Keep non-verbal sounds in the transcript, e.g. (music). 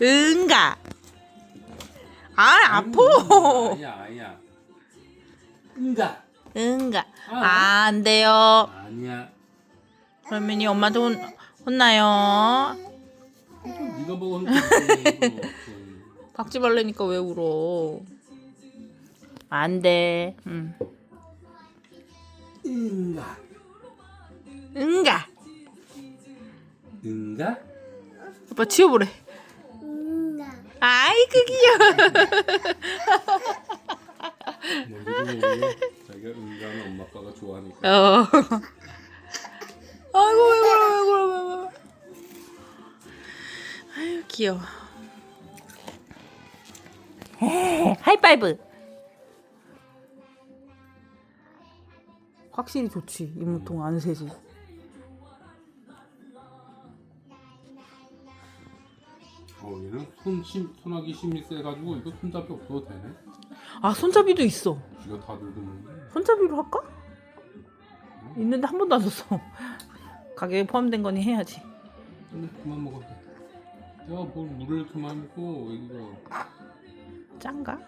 응가. 아 아파. 아니야 아니야. 응가. 응가. 아. 아, 안 돼요. 아니야. 그러면 이 엄마도 혼, 혼나요. 네가 먹은 거 박쥐벌레니까 왜 울어? 안 돼. 응. 응가. 응가. 응가? 오빠 치워보래. 아이고 귀여워. 뭔지도 모르고 자기가 응가는 엄마 아빠가 좋아하니까. 어. 아이고 왜 그래 왜 그래 왜 그래. 아유 귀여워. (laughs) 하이파이브. 확실히 좋지 이모통 안 세지. 어 얘는 손 심 손하기 힘이 세가지고 이거 손잡이 없어도 되네. 아 손잡이도 있어. 이거 다 누르면. 손잡이로 할까? 있는데 한 번도 안 썼어. 가격에 포함된 거니 해야지. 근데 그만 먹어. 야뭘 물을 이렇게 많이 먹고 여기가 짠가?